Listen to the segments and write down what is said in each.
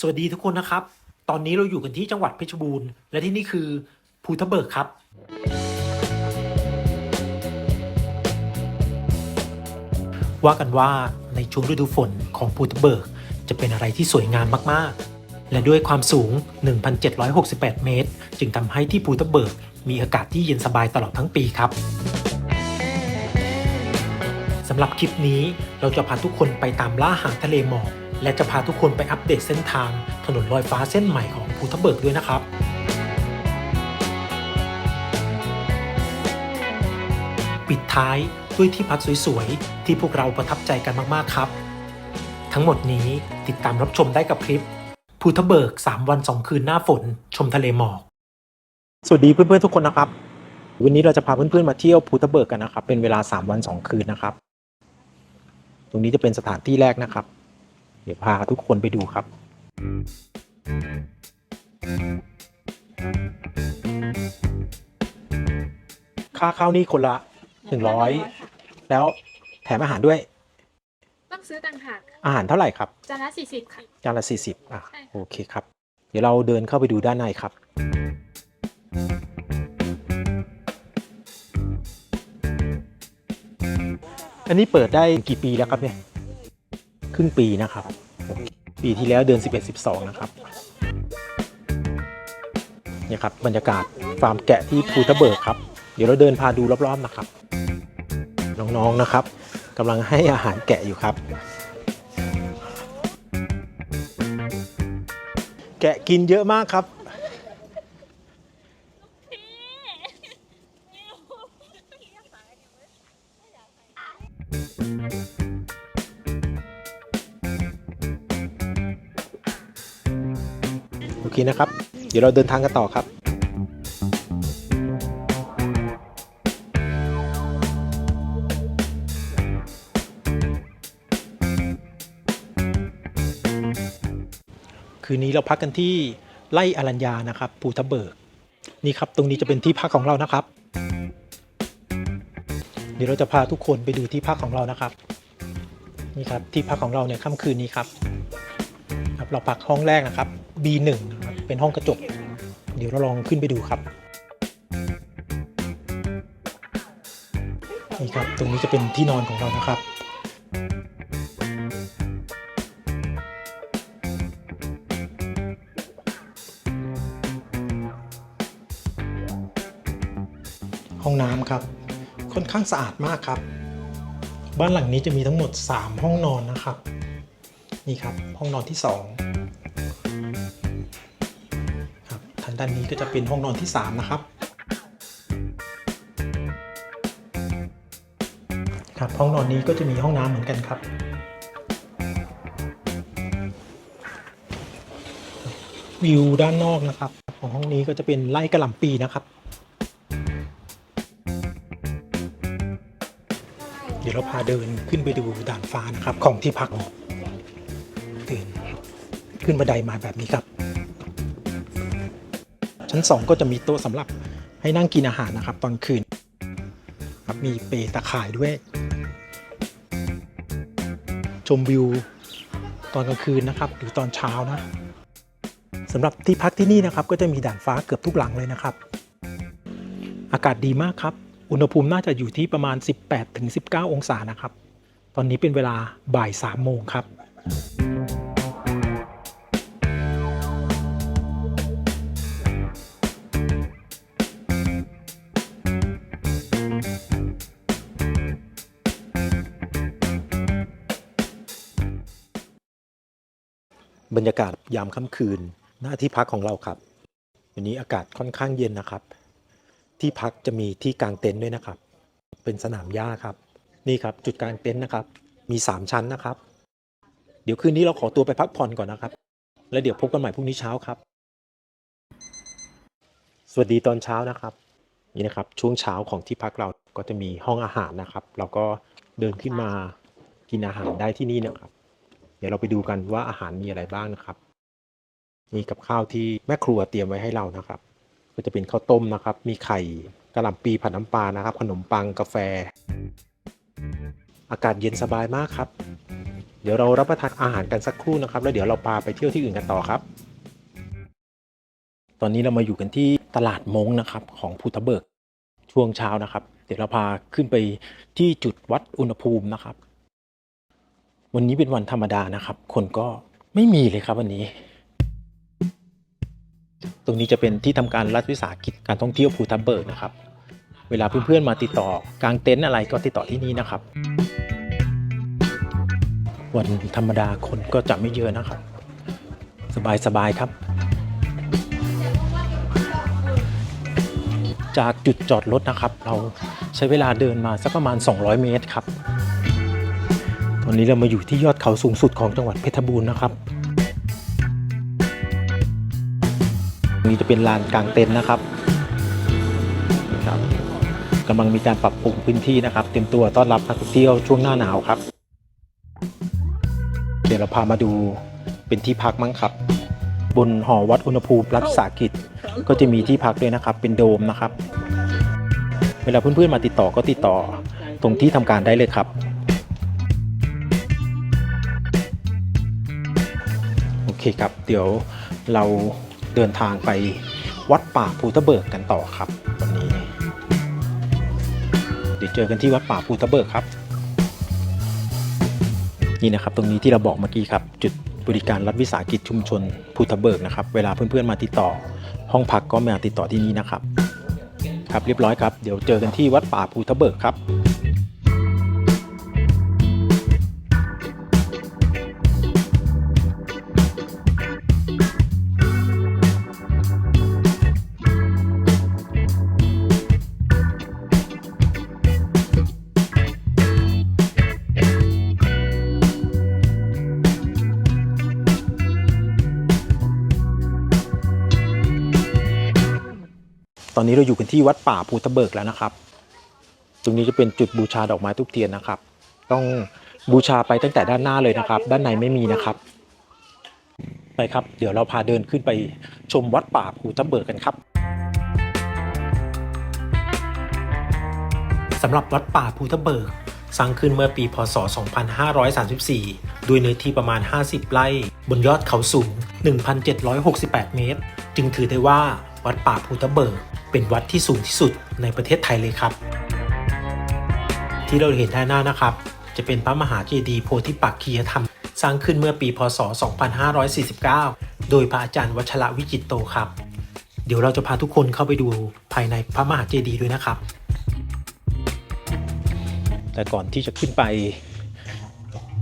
สวัสดีทุกคนนะครับ ตอนนี้เราอยู่กันที่จังหวัดเพชรบูรณ์ และที่นี่คือภูทับเบิกครับ ว่ากันว่าในช่วงฤดูฝนของภูทับเบิก จะเป็นอะไรที่สวยงามมากๆ และด้วยความสูง 1,768 เมตร จึงทำให้ที่ภูทับเบิก มีอากาศที่เย็นสบายตลอดทั้งปีครับสำหรับคลิปนี้เราจะพาทุกคนไปตามล่าหาทะเลหมอก และจะพาทุกคนไปอัปเดตเส้นทาง ถนนลอยฟ้าเส้นใหม่ของภูทับเบิกด้วยนะครับปิดท้ายด้วยที่พักสวยๆ ที่พวกเราประทับใจกันมากๆครับ ทั้งหมดนี้ติดตามรับชมได้กับคลิปภูทับเบิก 3 วัน 2 คืนหน้าฝน ชมทะเลหมอก สวัสดีเพื่อนๆทุกคนนะครับ วันนี้เราจะพาเพื่อนๆมาเที่ยวภูทับเบิกกันนะครับ เป็นเวลา 3 วัน 2 คืนนะครับ ตรงนี้จะเป็นสถานที่แรกนะครับ ดี๋ยวพาทุกคนไปดูครับ ค่าเข้านี่คนละ100แล้วแถมอาหารด้วย ต้องซื้อต่างหากค่ะอาหารเท่าไหร่ครับ จานละสี่สิบค่ะ จานละ40อะใช่ค่ะโอเคครับ เดี๋ยวเราเดินเข้าไปดูด้านในครับอันนี้เปิดได้กี่ปีแล้วครับเนี่ย ครึ่งปีนะครับ ปีที่แล้วเดือน 11 12 นะครับเนี่ยครับบรรยากาศฟาร์มแกะที่ภูทะเบิกครับ เดี๋ยวเราเดินพาดูรอบๆนะครับ น้องๆนะครับกำลังให้อาหารแกะอยู่ครับ แกะกินเยอะมากครับ นะครับ เดี๋ยวเราเดินทางกันต่อครับคืนนี้เราพักกันที่ไร่อรัญญานะครับภูทับเบิก นี่ครับตรงนี้จะเป็นที่พักของเรานะครับ เดี๋ยวเราจะพาทุกคนไปดูที่พักของเรานะครับ นี่ครับที่พักของเราเนี่ยค่ำคืนนี้ครับ เราพักห้องแรกนะครับ B1 นะครับ เป็นห้องกระจก เดี๋ยวเราลองขึ้นไปดูครับ นี่ครับ ตรงนี้จะเป็นที่นอนของเรานะครับ ห้องน้ำครับ ค่อนข้างสะอาดมากครับ บ้านหลังนี้จะมีทั้งหมด 3 ห้องนอนนะครับ นี่ครับ ห้องนอนที่ 2 ด้านนี้ก็จะเป็นห้องนอนที่ 3 นะครับครับห้องนอนนี้ก็จะมีห้องน้ำเหมือนกันครับวิวด้านนอกนะครับ ของห้องนี้ก็จะเป็นไร่กระหล่ำปีนะครับ เดี๋ยวเราพาเดินขึ้นไปดูด่านฟ้านะครับของที่พักเดินขึ้นบันไดมาแบบนี้ครับ ชั้นสองก็จะมีโต๊ะสำหรับให้นั่งกินอาหารนะครับ ตอนคืนครับมีเปตะข่ายด้วย ชมวิวตอนกลางคืนนะครับ หรือตอนเช้านะสำหรับที่พักที่นี่นะครับ ก็จะมีด่านฟ้าเกือบทุกหลังเลยนะครับ อากาศดีมากครับ อุณหภูมิน่าจะอยู่ที่ประมาณ 18-19 องศานะครับ ตอนนี้เป็นเวลาบ่าย3โมงครับ บรรยากาศยามค่ำคืน หน้าที่พักของเราครับ วันนี้อากาศค่อนข้างเย็นนะครับ ที่พักจะมีที่กางเต็นท์ด้วยนะครับ เป็นสนามหญ้าครับ นี่ครับจุดกางเต็นท์นะครับ มี 3 ชั้นนะครับ เดี๋ยวคืนนี้เราขอตัวไปพักผ่อนก่อนนะครับ แล้วเดี๋ยวพบกันใหม่พรุ่งนี้เช้าครับ สวัสดีตอนเช้านะครับ นี่นะครับช่วงเช้าของที่พักเราก็จะมีห้องอาหารนะครับ เราก็เดินขึ้นมากินอาหารได้ที่นี่นะครับ เดี๋ยวเราไปดูกันว่าอาหารมีอะไรบ้างนะครับมีกับข้าวที่แม่ครัวเตรียมไว้ให้เรานะครับ ก็จะเป็นข้าวต้มนะครับ มีไข่กระหล่ำปีผัดน้ำปลานะครับ ขนมปังกาแฟ อากาศเย็นสบายมากครับ เดี๋ยวเรารับประทานอาหารกันสักครู่นะครับ แล้วเดี๋ยวเราพาไปเที่ยวที่อื่นกันต่อครับ ตอนนี้เรามาอยู่กันที่ตลาดมงนะครับ ของภูทับเบิกช่วงเช้านะครับ เดี๋ยวเราพาขึ้นไปที่จุดวัดอุณหภูมินะครับ วันนี้เป็นวันธรรมดานะครับ คนก็ไม่มีเลยครับวันนี้ ตรงนี้จะเป็นที่ทำการรัฐวิสาหกิจการท่องเที่ยวภูทับเบิกนะครับ เวลาเพื่อนๆมาติดต่อกางเต็นท์อะไรก็ติดต่อที่นี่นะครับ วันธรรมดาคนก็จะไม่เยอะนะครับ สบายๆครับ จากจุดจอดรถนะครับ เราใช้เวลาเดินมาสักประมาณ 200 เมตรครับ ตอนนี้เรามาอยู่ที่ยอดเขาสูงสุดของจังหวัดเพชรบูรณ์นะครับตรงนี้จะเป็นลานกลางเต็นท์นะครับครับกำลังมีการปรับปรุงพื้นที่นะครับ เตรียมตัวต้อนรับนักท่องเที่ยวช่วงหน้าหนาวครับ เดี๋ยวเราพามาดูเป็นที่พักมั้งครับ บนหอวัดอุณหภูมิรัฐวิสากิจ ก็จะมีที่พักด้วยนะครับ เป็นโดมนะครับ เวลาเพื่อนๆมาติดต่อก็ติดต่อตรงที่ทำการได้เลยครับ คครับ เดี๋ยวเราเดินทางไปวัดป่าภูทะเบิกกันต่อครับวันนี้ เดี๋ยวเจอกันที่วัดป่าภูทะเบิกครับ นี่นะครับตรงนี้ที่เราบอกเมื่อกี้ครับ จุดบริการรัฐวิสาหกิจชุมชนภูทะเบิกนะครับ เวลาเพื่อนๆมาติดต่อ ห้องพักก็มาติดต่อที่นี่นะครับ ครับเรียบร้อยครับ เดี๋ยวเจอกันที่วัดป่าภูทะเบิกครับ ตอนนี้เราอยู่กันที่วัดป่าภูทะเบิกแล้วนะครับ ตรงนี้จะเป็นจุดบูชาดอกไม้ทุกเทียนนะครับ ต้องบูชาไปตั้งแต่ด้านหน้าเลยนะครับ ด้านในไม่มีนะครับ ไปครับ เดี๋ยวเราพาเดินขึ้นไปชมวัดป่าภูทะเบิกกันครับสำหรับวัดป่าภูทะเบิก สร้างขึ้นเมื่อปีพศ 2534 ด้วยเนื้อที่ประมาณ 50 ไร่ บนยอดเขาสูง 1,768 เมตร จึงถือได้ว่า วัดป่าภูทะเบิกเป็นวัดที่สูงที่สุดในประเทศไทยเลยครับ ที่เราเห็นด้านหน้านะครับ จะเป็นพระมหาเจดีย์โพธิปักคียธรรม สร้างขึ้นเมื่อปีพศ 2549 โดยพระอาจารย์วัชระวิจิตโตครับ เดี๋ยวเราจะพาทุกคนเข้าไปดูภายในพระมหาเจดีย์ด้วยนะครับ แต่ก่อนที่จะขึ้นไป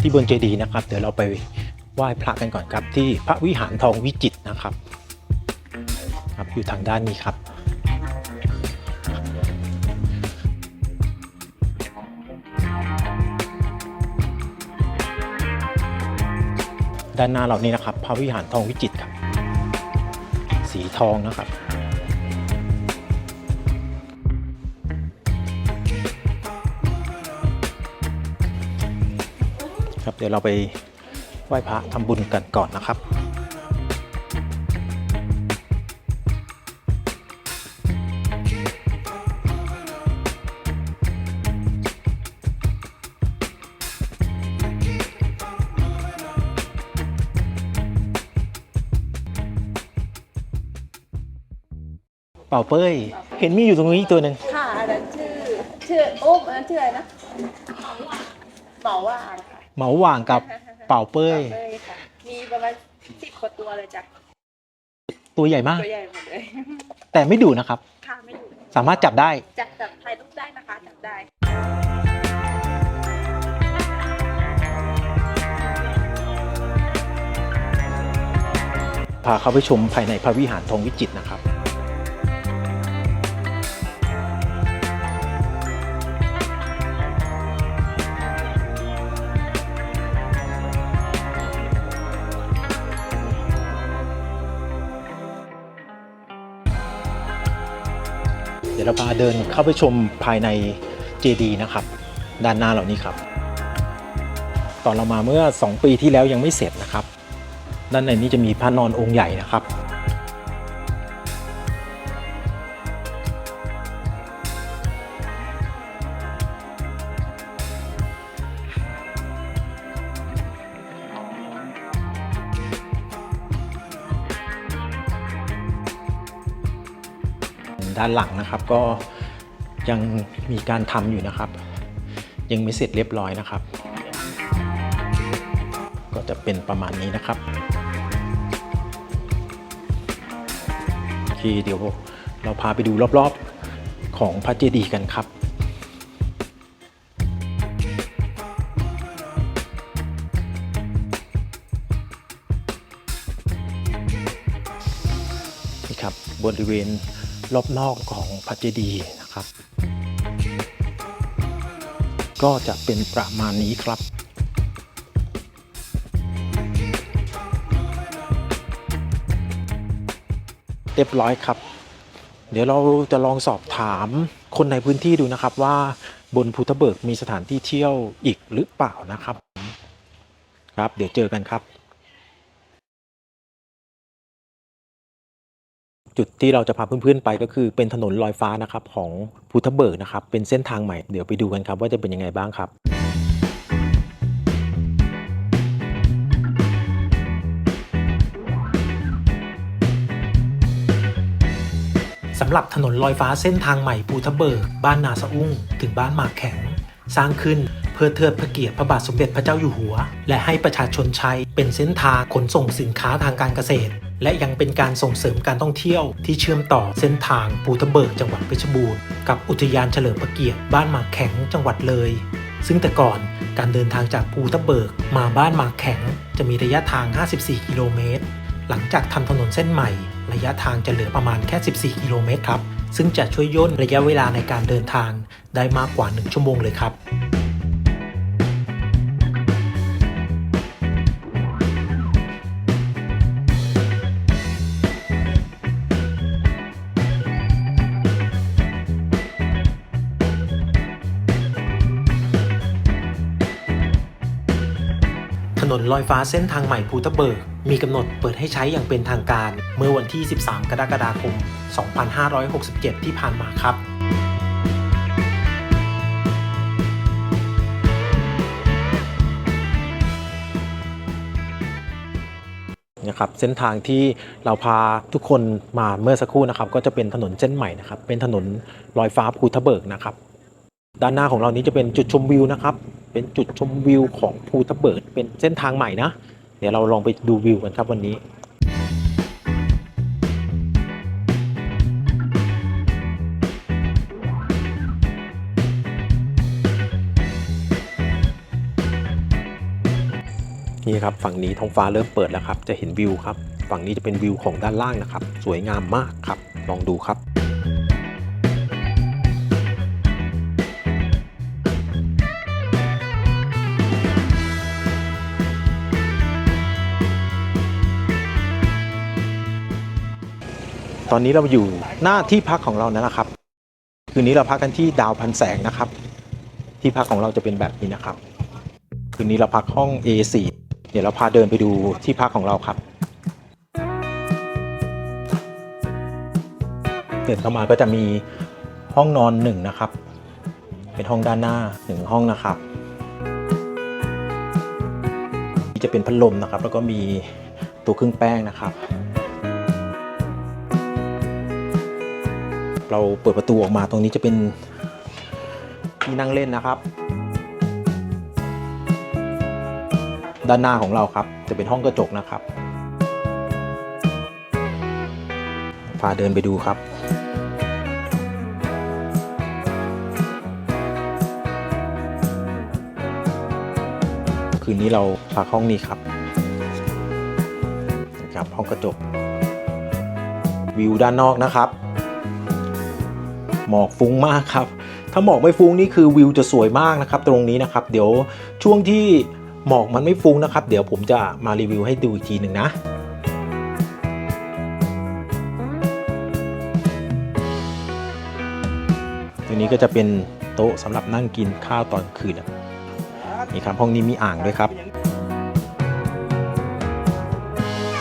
ที่บนเจดีย์นะครับ เดี๋ยวเราไปไหว้พระกันก่อนครับที่พระวิหารทองวิจิตนะครับ อยู่ทางด้านนี้ครับ ด้านหน้าเรานี่นะครับ พระวิหารทองวิจิตรครับ สีทองนะครับครับเดี๋ยวเราไปไหว้พระทำบุญกันก่อนนะครับ เป่าเป้ย เห็นมีอยู่ตรงนี้อีกตัวหนึ่งค่ะอันนั้นชื่อ ชื่ออุ้มอันนั้นชื่ออะไรนะเหมาว่างค่ะเหมาหว่างกับเป่าเป้ย เป้ยค่ะ มีประมาณสิบกว่าตัวเลยจ้ะตัวใหญ่มาก ตัวใหญ่หมดเลย แต่ไม่ดุนะครับ ค่ะไม่ดูสามารถจับได้ จับจับถ่ายรูปได้นะคะจับได้ พาเข้าไปชมภายในพระวิหารทองวิจิตรนะครับ ดี๋ยวเราพาเดินเข้าไปชมภายในเจดีนะครับ ด้านหน้าเหล่านี้ครับ ตอนเรามาเมื่อ 2 ปีที่แล้วยังไม่เสร็จนะครับ ด้านในนี้จะมีพระนอนองค์ใหญ่นะครับ ด้านหลังนะครับ ก็ยังมีการทำอยู่นะครับ ยังไม่เสร็จเรียบร้อยนะครับ ก็จะเป็นประมาณนี้นะครับโอเคเดี๋ยวเราพาไปดูรอบๆของพระเจดีย์กันครับ บริเวณรอบนอกของพระเจดีย์นะครับ ก็จะเป็นประมาณนี้ครับเรียบร้อยครับ เดี๋ยวเราจะลองสอบถามคนในพื้นที่ดูนะครับว่าบนภูทะเบิกมีสถานที่เที่ยวอีกหรือเปล่านะครับ ครับ เดี๋ยวเจอกันครับ จุดที่เราจะพาเพื่อนๆไปก็คือเป็นถนนลอยฟ้านะครับของภูทะเบิกนะครับเป็นเส้นทางใหม่เดี๋ยวไปดูกันครับว่าจะเป็นยังไงบ้างครับสำหรับถนนลอยฟ้าเส้นทางใหม่ภูทะเบิก บ้านนาสะอุ้ง ถึงบ้านหมากแข็ง สร้างขึ้นเพื่อเทิดพระเกียรติพระบาทสมเด็จพระเจ้าอยู่หัว และให้ประชาชนใช้เป็นเส้นทางขนส่งสินค้าทางการเกษตร และยังเป็นการส่งเสริมการท่องเที่ยวที่เชื่อมต่อเส้นทางภูทะเบิกจังหวัดเพชรบูรณ์กับอุทยานเฉลิมพระเกียรติบ้านหมากแข็งจังหวัดเลย ซึ่งแต่ก่อนการเดินทางจากภูทะเบิกมาบ้านหมากแข็ง จะมีระยะทาง 54 กิโลเมตร หลังจากทำถนนเส้นใหม่ ระยะทางจะเหลือประมาณแค่ 14 กิโลเมตรครับซึ่งจะช่วยย่นระยะเวลาในการเดินทางได้มากกว่า 1 ชั่วโมงเลยครับ ลอยฟ้าเส้นทางใหม่ภูทะเบิก มีกำหนดเปิดให้ใช้อย่างเป็นทางการ เมื่อวันที่ 13 กรกฎาคม 2567 ที่ผ่านมาครับนะครับเส้นทางที่เราพาทุกคนมาเมื่อสักครู่นะครับ ก็จะเป็นถนนเส้นใหม่นะครับ เป็นถนนลอยฟ้าภูทะเบิกนะครับ ด้านหน้าของเรานี้จะเป็นจุดชมวิวนะครับ เป็นจุดชมวิวของภูทะเบิกเป็นเส้นทางใหม่นะ เดี๋ยวเราลองไปดูวิวกันครับวันนี้นี่ครับฝั่งนี้ท้องฟ้าเริ่มเปิดแล้วครับ จะเห็นวิวครับ ฝั่งนี้จะเป็นวิวของด้านล่างนะครับ สวยงามมากครับ ลองดูครับ ตอนนี้เราอยู่หน้าที่พักของเราแล้วนะครับ คืนนี้เราพักกันที่ดาวพันแสงนะครับ ที่พักของเราจะเป็นแบบนี้นะครับ คืนนี้เราพักห้อง A4 เดี๋ยวเราพาเดินไปดูที่พักของเราครับเดินเข้ามาก็จะมีห้องนอนหนึ่งนะครับ เป็นห้องด้านหน้าหนึ่งห้องนะครับจะเป็นพัดลมนะครับ แล้วก็มีตัวเครื่องแป้งนะครับ เราเปิดประตูออกมาตรงนี้จะเป็นที่นั่งเล่นนะครับ ด้านหน้าของเราครับ จะเป็นห้องกระจกนะครับ พาเดินไปดูครับคืนนี้เราพักห้องนี้ครับนะครับห้องกระจกวิวด้านนอกนะครับ หมอกฟุ้งมากครับ ถ้าหมอกไม่ฟุ้งนี่คือวิวจะสวยมากนะครับ ตรงนี้นะครับ เดี๋ยวช่วงที่หมอกมันไม่ฟุ้งนะครับ เดี๋ยวผมจะมารีวิวให้ดูอีกทีหนึ่งนะตัวนี้ก็จะเป็นโต๊ะสำหรับนั่งกินข้าวตอนคืนอะนี่ครับห้องนี้มีอ่างด้วยครับ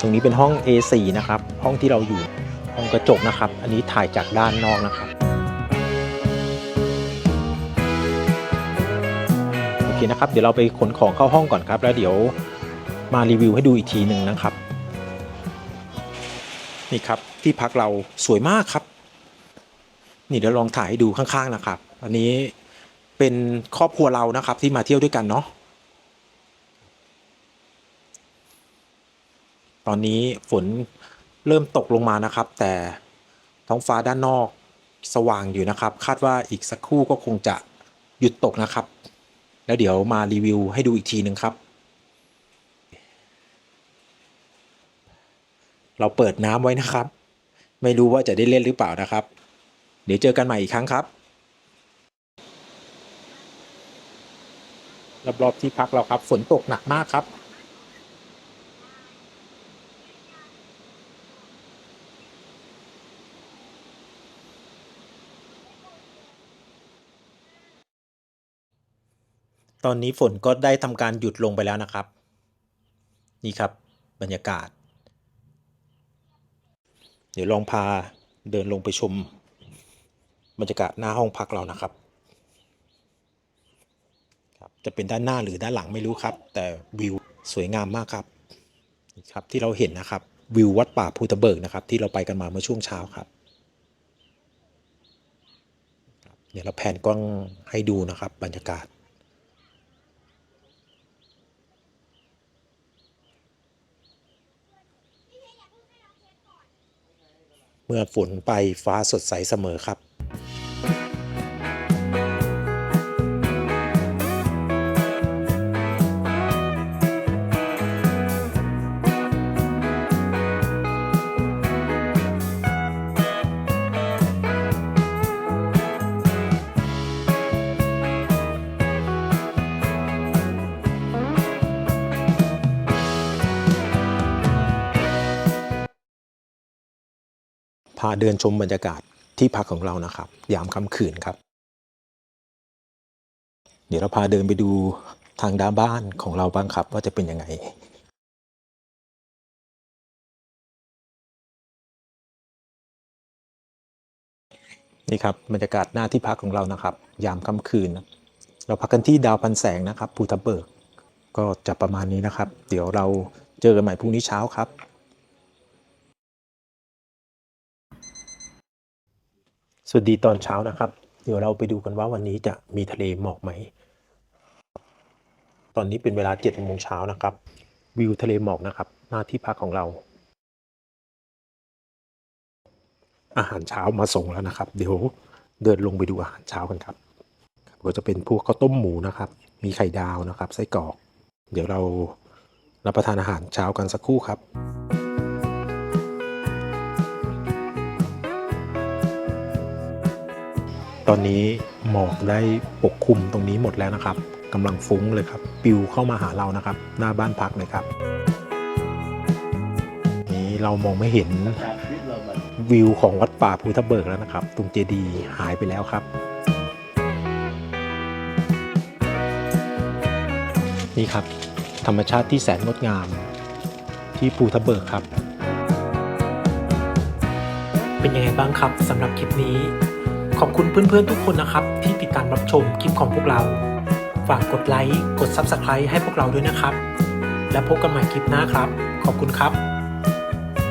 ตรงนี้เป็นห้อง A4 นะครับ ห้องที่เราอยู่ห้องกระจกนะครับ อันนี้ถ่ายจากด้านนอกนะครับ เคนะครับ เดี๋ยวเราไปขนของเข้าห้องก่อนครับ แล้วเดี๋ยวมารีวิวให้ดูอีกทีหนึ่งนะครับ นี่ครับที่พักเราสวยมากครับ นี่เดี๋ยวลองถ่ายให้ดูข้างๆนะครับ อันนี้เป็นครอบครัวเรานะครับที่มาเที่ยวด้วยกันเนาะตอนนี้ฝนเริ่มตกลงมานะครับ แต่ท้องฟ้าด้านนอกสว่างอยู่นะครับ คาดว่าอีกสักครู่ก็คงจะหยุดตกนะครับ แล้วเดี๋ยวมารีวิวให้ดูอีกทีหนึ่งครับ เราเปิดน้ำไว้นะครับ ไม่รู้ว่าจะได้เล่นหรือเปล่านะครับ เดี๋ยวเจอกันใหม่อีกครั้งครับรอบๆที่พักเราครับ ฝนตกหนักมากครับ ตอนนี้ฝนก็ได้ทำการหยุดลงไปแล้วนะครับ นี่ครับบรรยากาศ เดี๋ยวลองพาเดินลงไปชม บรรยากาศหน้าห้องพักเรานะครับครับ จะเป็นด้านหน้าหรือด้านหลังไม่รู้ครับ แต่วิวสวยงามมากครับนี่ครับที่เราเห็นนะครับวิววัดป่าภูตะเบิกนะครับ ที่เราไปกันมาเมื่อช่วงเช้าครับครับเดี๋ยวเราแผนกล้องให้ดูนะครับบรรยากาศ เมื่อฝนไปฟ้าสดใสเสมอครับ พาเดินชมบรรยากาศที่พักของเรานะครับ ยามค่ำคืนครับ เดี๋ยวเราพาเดินไปดูทางด้านบ้านของเราบ้างครับ ว่าจะเป็นยังไงนี่ครับบรรยากาศหน้าที่พักของเรานะครับ ยามค่ำคืน เราพักกันที่ดาวพันแสงนะครับภูทับเบิก ก็จะประมาณนี้นะครับ เดี๋ยวเราเจอกันใหม่พรุ่งนี้เช้าครับ สวัสดีตอนเช้านะครับ เดี๋ยวเราไปดูกันว่าวันนี้จะมีทะเลหมอกไหม ตอนนี้เป็นเวลา7จ็ดโมงเช้านะครับ วิวทะเลหมอกนะครับ หน้าที่พักของเรา อาหารเช้ามาส่งแล้วนะครับ เดี๋ยวเดินลงไปดูอาหารเช้ากันครับก็จะเป็นพวกข้าวต้มหมูนะครับ มีไข่ดาวนะครับไส้กรอก เดี๋ยวเรารับประทานอาหารเช้ากันสักครู่ครับ ตอนนี้หมอกได้ปกคลุมตรงนี้หมดแล้วนะครับกำลังฟุ้งเลยครับปิวเข้ามาหาเรานะครับ หน้าบ้านพักเลยครับ นี้เรามองไม่เห็นวิวของวัดป่าภูทับเบิกแล้วนะครับ ตรงเจดีย์หายไปแล้วครับ นี่ครับ ธรรมชาติที่แสนงดงามที่ภูทับเบิกครับ เป็นยังไงบ้างครับสำหรับคลิปนี้ ขอบคุณเพื่อนๆทุกคนนะครับ ที่ติดตามรับชมคลิปของพวกเรา ฝากกดไลค์ กด Subscribe ให้พวกเราด้วยนะครับ และพบกันใหม่คลิปหน้าครับ ขอบคุณครับ